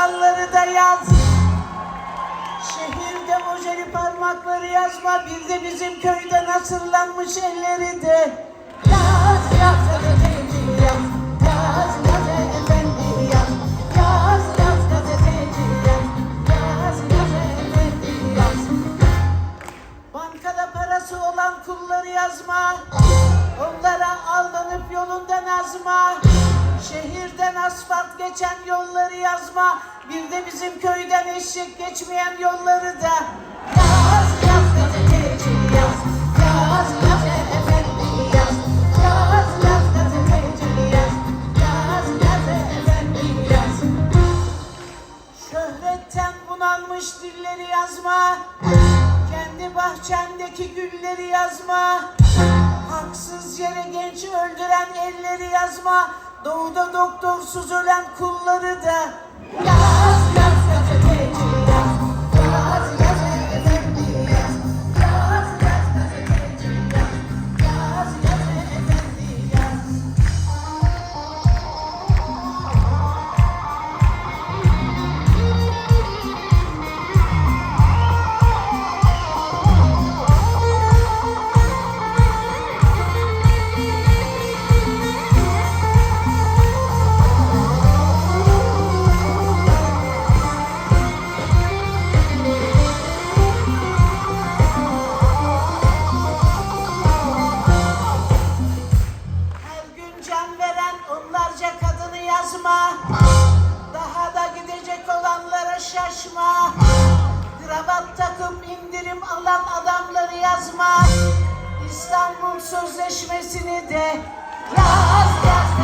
Kuralları da yaz. Şehirde ojeli parmakları yazma. Bir de bizim köyde nasıllanmış elleri de. Yaz, yaz, gazeteci yaz. Yaz, yaz, efendi yaz. Yaz, yaz, gazeteci yaz. Yaz, yaz, efendi yaz. Bankada parası olan kulları yazma. Onlara aldanıp yolundan azma. Şehirden asfalt geçen yolları yazma. Bir de bizim köyden eşek geçmeyen yolları da. Yaz yaz gazeteci yaz. Yaz yaz efendi yaz. Yaz yaz gazeteci yaz. Yaz yaz efendi yaz. Şöhretten bunalmış dilleri yazma. Kendi bahçendeki gülleri yazma. Haksız yere genç öldüren elleri yazma. Doğuda doktorsuz ölen kulları da. Yaz Kravat takıp indirim alan adamları yazma. İstanbul Sözleşmesi'ni de Yaz yaz